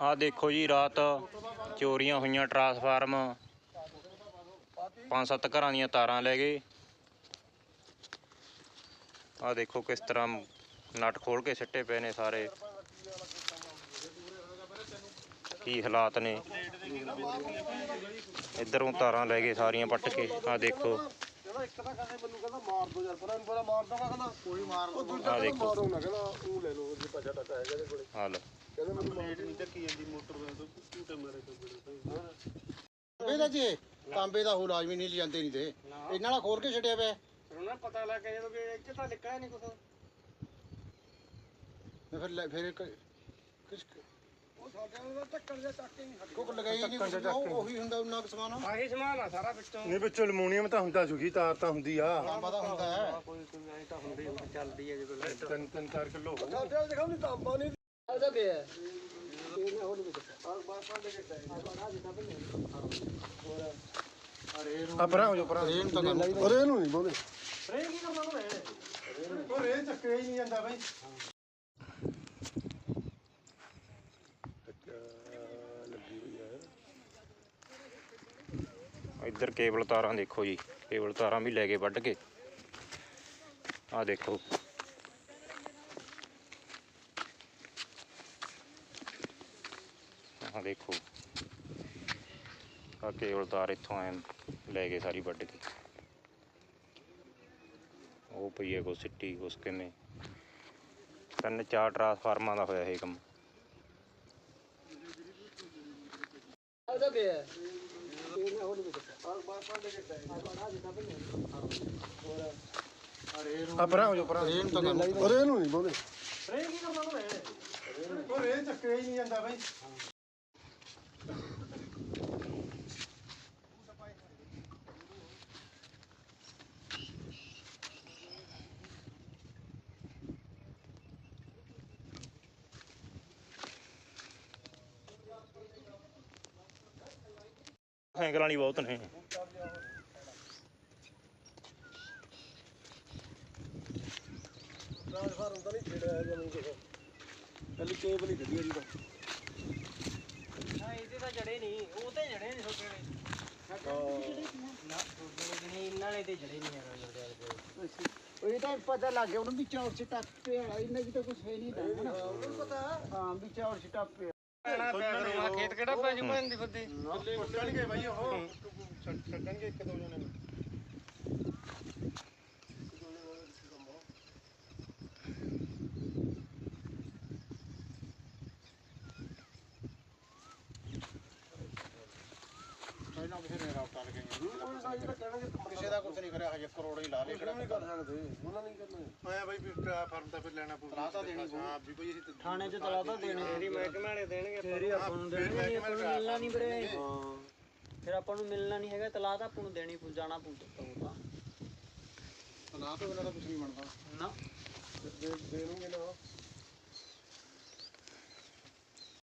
ਆ ਦੇਖੋ ਜੀ, ਰਾਤ ਚੋਰੀਆਂ ਹੋਈਆਂ, ਟਰਾਂਸਫਾਰਮ। ਪੰਜ ਸੱਤ ਘਰਾਂ ਦੀਆਂ ਤਾਰਾਂ ਲੈ ਗਏ। ਆ ਦੇਖੋ ਕਿਸ ਤਰ੍ਹਾਂ ਨਟ ਖੋਲ ਕੇ ਸਿੱਟੇ ਪਏ ਨੇ ਸਾਰੇ। ਕੀ ਹਾਲਾਤ ਨੇ। ਇਧਰੋਂ ਤਾਰਾਂ ਲੈ ਗਏ ਸਾਰੀਆਂ ਪੱਟ ਕੇ। ਆ ਦੇਖੋ। ਕਹਿੰਦਾ ਇੱਕ ਤਾਂ ਕਹਿੰਦੇ ਮੈਨੂੰ ਕਹਿੰਦਾ ਮਾਰ ਦੋ ਯਾਰ ਪਰ ਇਹਨੂੰ ਬੜਾ ਮਾਰ ਦੋਗਾ ਕਹਿੰਦਾ ਕੋਈ ਮਾਰ ਉਹ ਦੂਜਾ ਆਹ ਦੇਖੋ। ਉਹ ਲੈ ਲਓ। ਜੇ ਪੱਜਾ ਟੱਕਾ ਹੈਗਾ ਇਹਦੇ ਕੋਲੇ ਹਾਲ ਕਹਿੰਦੇ ਮੈਨੂੰ ਮਾਰ ਨਹੀਂ ਚੱਕੀ ਜਾਂਦੀ ਮੋਟਰ ਦਾ ਝੂਟੇ ਮਾਰੇ ਜੀ ਤਾਂਬੇ ਦਾ ਉਹ ਲਾਜ਼ਮੀ ਨਹੀਂ ਲਿਆਂਦੇ ਨਹੀਂ ਤੇ। ਇਹਨਾਂ ਨਾਲ ਖੋਲ ਕੇ ਛੱਡਿਆ ਪਿਆ। ਉਹਨਾਂ ਨੂੰ ਪਤਾ ਲੱਗ ਗਿਆ ਜਦੋਂ ਵੀ ਇੱਥੇ ਤਾਂ ਨਿਕਲਿਆ ਨਹੀਂ ਤੇ ਫਿਰ ਲੈ- ਫਿਰ ਇੱਕ ਕਿਸ ਉਹ ਸਾਡੇ ਨਾਲ ਟੱਕਰ ਜਾ ਚੱਕ ਕੇ ਨਹੀਂ ਕੋਕ ਲਗਾਈ ਨਹੀਂ ਉਹ ਉਹੀ ਹੁੰਦਾ ਉਹਨਾਂ ਕੁ ਸਮਾਨ। ਆਹੀ ਸਮਾਨ ਆ ਸਾਰਾ ਵਿੱਚੋਂ। ਨਹੀਂ ਵਿੱਚ ਅਲਮੂਨੀਅਮ ਤਾਂ ਹੁੰਦਾ ਸੁਖੀ ਤਾਰ ਤਾਂ ਹੁੰਦੀ ਆ। ਤਾਂਬਾ ਦਾ ਹੁੰਦਾ ਹੈ। ਕੋਈ ਕੋਈ ਐ ਤਾਂ ਹੁੰਦੀ ਚੱਲਦੀ ਹੈ ਜਦੋਂ ਲਾਈਟ ਤਿੰਨ ਤਿੰਨ ਚਾਰ ਕਿਲੋ ਹੋ ਸਾਡੇ ਦਿਖਾਉ ਨਹੀਂ ਤਾਂਬਾ ਨਹੀਂ ਆ ਪਰਾਂ ਹੋ ਜਾ ਪਰਾਂ ਰੇਨ ਤਾਂ ਅਰੇ ਇਹਨੂੰ ਨਹੀਂ ਬੋਲੇ। ਰੇ ਕੀ ਕਰਨਾ ਉਹਨੇ ਉਹ ਰੇ ਚੱਕਿਆ ਹੀ ਨਹੀਂ ਜਾਂਦਾ ਬਾਈ। ਲੱਗੀ ਹੋਈ ਆ ਇੱਧਰ ਕੇਬਲ ਤਾਰਾਂ ਦੇਖੋ ਜੀ। ਕੇਬਲ ਤਾਰਾਂ ਵੀ ਲੈ ਕੇ ਵੱਢ ਕੇ। ਆ ਦੇਖੋ। ਆ ਦੇਖੋ। ਆ ਕੇਬਲ ਤਾਰ ਇੱਥੋਂ ਐ ਲੈ ਗਏ ਸਾਰੀ ਵੱਢ ਕੇ। ਉਹ ਪਈ ਹੈ ਕੋ ਸਿੱਟੀ ਕੁਛ ਕਿਵੇਂ ਤਿੰਨ ਚਾਰ ਟਰਾਂਸਫਾਰਮਾਂ ਦਾ ਹੋਇਆ ਇਹ ਕੰਮ। ਆ ਪਰਾਂ ਹੋ ਜਾ ਪਰਾਂ ਰੇਨ ਤਾਂ ਗੱਲ ਅਰੇ ਇਹਨੂੰ ਨਹੀਂ ਬੋਲੇ ਰੇ ਕੀ ਕਰਨਾ ਉਹਨੇ ਉਹ ਰੇ ਚੱਕਿਆ ਹੀ ਨਹੀਂ ਜਾਂਦਾ ਬਾਈ। ਸਾਈਕਲਾਂ ਵਾਲੀ ਬਹੁਤ ਨੇ। ਟ੍ਰਾਂਸਫਾਰਮ ਤਾਂ ਨਹੀਂ ਛੇੜਿਆ ਹੈਗਾ ਮੈਨੂੰ ਕੁਛ ਪਹਿਲੀ ਕੇਬਲ ਹੀ ਆ ਜੀ ਤਾਂ ਹਾਂ ਇਹਦੇ ਤਾਂ ਜੜੇ ਨਹੀਂ ਉਹ ਤੇ ਜੜੇ ਨਹੀਂ ਛੋਟੇ ਨੇ? ਨਾ ਛੋਟੇ ਨੇ ਇਹਨਾਂ ਨੇ ਤੇ ਜੜੇ ਨਹੀਂ ਹੈਗਾ ਜੜੇ ਇਹ ਤਾਂ ਪਤਾ ਲੱਗ ਗਿਆ ਉਹਨੂੰ ਵੀ ਚੌਰ ਚ ਟੱਪ ਪਿਆ ਇਹਨਾਂ ਦੀ ਤਾਂ ਕੁਝ ਹੈ ਨਹੀਂ ਤਾਂ ਵੀ ਚੌਰ ਚ ਟੱਪ ਪਿਆ। ਖੇਤ ਕਿਹੜਾ ਪੈ ਜੂ ਭੈਣ ਦੀ ਫੱਦੀ? ਛੱਡਣਗੇ ਬਾਈ ਉਹ। ਛੱਡਣਗੇ ਇੱਕ ਦੋ ਜਣੇ। ਨੂੰ ਪਹਿਲਾਂ ਕਿਸੇ ਨੇ ਰਾਉ ਟਲ ਗਏ ਉਹ ਸਾਈ ਤਾਂ ਕਹਿਣਗੇ ਕਿਸੇ ਦਾ ਕੁਝ ਨਹੀਂ ਕਰਿਆ ਹਜੇ ਕਰੋੜ ਹੀ ਲਾ ਲੇ ਕਿਹੜਾ ਨਹੀਂ ਕਰ ਸਕਦੇ ਉਹਨਾਂ ਨਹੀਂ ਕਰਨਾ ਆਇਆ ਬਾਈ ਵੀ ਫਾਰਮ ਤਾਂ ਫਿਰ ਲੈਣਾ ਪਊ। ਤਲਾਹ ਤਾਂ ਦੇਣੀ ਪਊ। ਹਾਂ ਵੀ ਬਈ ਅਸੀਂ ਥਾਣੇ 'ਚ ਤਲਾ ਤਾਂ ਦੇਣੇ ਤੇਰੀ ਮਹਿਕਮੇ ਵਾਲੇ ਦੇਣਗੇ ਤੇਰੀ ਆਪਾਂ ਨੂੰ ਦੇਣੀ ਨਹੀਂ ਮਿਲਣਾ ਨਹੀਂ ਵੀਰੇ। ਫਿਰ ਆਪਾਂ ਨੂੰ ਮਿਲਣਾ ਨਹੀਂ ਹੈਗਾ ਤਲਾ ਤਾਂ ਆਪਾਂ ਨੂੰ ਦੇਣੀ ਪਊ ਜਾਣਾ ਪਊ ਤਾਂ ਤਲਾਹ ਤੋਂ ਬਿਨਾਂ ਤਾਂ ਕੁਝ ਨਹੀਂ ਬਣਦਾ। ਨਾ। ਦੇ ਦੇਣਗੇ ਨਾ।